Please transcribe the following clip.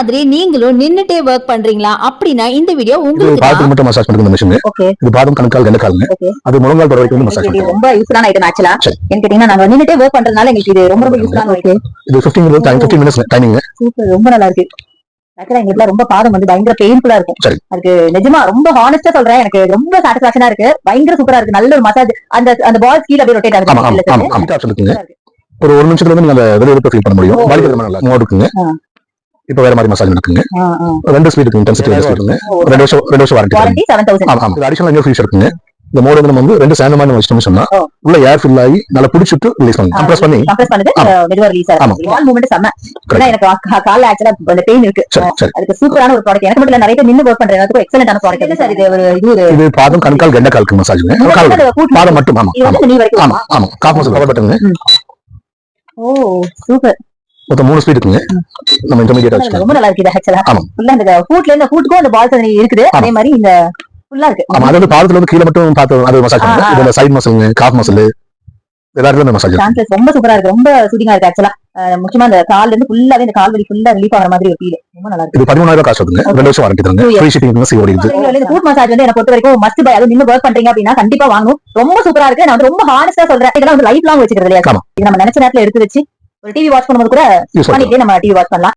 மாதிரி நீங்களும் நின்னுட்டே ஒர்க் பண்றீங்களா? அப்படின்னா இந்த வீடியோ உங்களுக்கு தான் மட்டும் மசாஜ் இந்த மிஷின் ஓகே இது பாதம் கணக்கால் கண்டக்காலுங்க Okay. அது முழங்கால் வரைக்கும் வந்து மசாஜ் இது பண்ணுறோம் ரொம்ப யூஸ்ஃபுல்லான ஐட்டம் ஆக்சுவலா. எனக்கு கேட்டீங்கன்னா நாங்க நின்னுட்டே ஒர்க் பண்றதுனால எங்களுக்கு இது ரொம்ப ரொம்ப யூஸ்ஃபுல்லான இருக்கு இது fifteen minutes time fifteen minutes timing super ரொம்ப நல்லா இருக்கு. ஆக்சுவலா எங்களுக்கு ரொம்ப பாதம் வந்து பயங்கர பெயின்ஃபுல்லா இருக்கும். அதுக்கு நிஜமா ரொம்ப ஹானஸ்டா சொல்றேன். எனக்கு ரொம்ப சாட்டிஸ்பாக்சனா இருக்கு. பயங்கர சூப்பரா இருக்கு. நல்ல ஒரு மசாஜ் அந்த அந்த பால் கீழ அப்படியே ரொட்டேட் ஆகுது. ஒரு ஒரு நிமிஷத்துல வந்து நீங்க அந்த வெளியே ஃபீல் பண்ண முடியும். வலிக்கிறது நல்லா மோடு இருக்குங்க. இப்போ வேற மாதிரி மசாஜ் இருக்குங்க. ரெண்டு ஸ்பீட் இருக்கு இன்டென்சிட்டி ரெண்டு ஸ்பீட் ரெண்டு வருஷம் ரெண்டு வருஷம் வாரண்டி ஆமா அடிஷனல் இன்னும் ஃபீச்சர் இருக்குங்க. இந்த மோடு வந்து நம்ம வந்து ரெண்டு சேர்ந்த மாதிரி வச்சிட்டோம்னு சொன்னா. உள்ள ஏர் ஃபில் ஆகி நல்லா பிடிச்சிட்டு ரிலீஸ் பண்ணி கம்ப்ரஸ் பண்ணி. கம்ப்ரஸ் பண்ணுது ஆமா. மெதுவா ரிலீஸ். ஆகும் வால் மூவ்மெண்ட் செம்ம. ஏன்னா எனக்கு கால்ல ஆக்சுவலா அந்த பெயின் இருக்கு. அதுக்கு சூப்பரான ஒரு ப்ராடக்ட் எனக்கு மட்டும் நிறைய பேர் நின்னு ஒர்க் பண்ற எல்லாத்துக்கும் எக்ஸலண்டான ப்ராடக்ட் சார் இது? ஒரு இது இது பாதம் கண்கால் கெண்டக்காலுக்கு மசாஜுங்க கால் இது கூட்டு பாதம் மட்டும். ஆமா ஆமா. ஆமா கவர் பட்டனுங்க ஓ சூப்பர் மொத்தம் மூணு ஸ்பீட் இருக்குங்க. நம்ம இன்டர்மீடியட் வச்சுக்கலாம் ரொம்ப நல்லா இருக்கு இது ஆக்சுவலா ஆமா. ஃபுல்லா இந்த ஃபுட்ல இந்த ஃபுட்டுக்கும் அந்த பால்ஸ் இருக்குது. ஆமா. அதே மாதிரி இந்த ஃபுல்லா இருக்கு. ஆமா அது வந்து பாதத்துல வந்து கீழே மட்டும் பார்த்து அது மசாஜ். பண்ணுங்க. இது சைட் மசிலுங்க காஃப் மசில் எல்லா இடத்துலயும் மசாஜ் சான்சஸ் ரொம்ப சூப்பரா இருக்கு. ரொம்ப சூட்டிங்கா இருக்கு ஆக்சுவலா முக்கியமா அந்த கால்ல இருந்து ஃபுல்லாவே இந்த கால் வலி ஃபுல்லா ரிலீஃப் ஆகிற மாதிரி ஒரு ஃபீல் ரொம்ப நல்லா இருக்கு. இது பதிமூணாயிரம் காசு வருதுங்க. ரெண்டு வருஷம் வாரண்டி தருங்க. ஃப்ரீ ஷிப்பிங் சிஓடி இது இந்த ஃபுட் மசாஜ் வந்து என்ன பொறுத்த வரைக்கும் மஸ்ட் பை அது நின்னு ஒர்க் பண்றீங்க அப்படின்னா கண்டிப்பா வாங்கணும். ரொம்ப சூப்பரா இருக்கு. நான் வந்து ரொம்ப ஹானஸ்டா சொல்றேன். இதெல்லாம் வந்து லைஃப் லாங் வச்சுக்கிறது இல்லையா. இது நம்ம நினைச்ச நேரத்துல எடுத்து வச்சு ஒரு டிவி வாட்ச் பண்ணும்போது கூட பண்ணிட்டே நம்ம டிவி வாட்ச் பண்ணலாம்.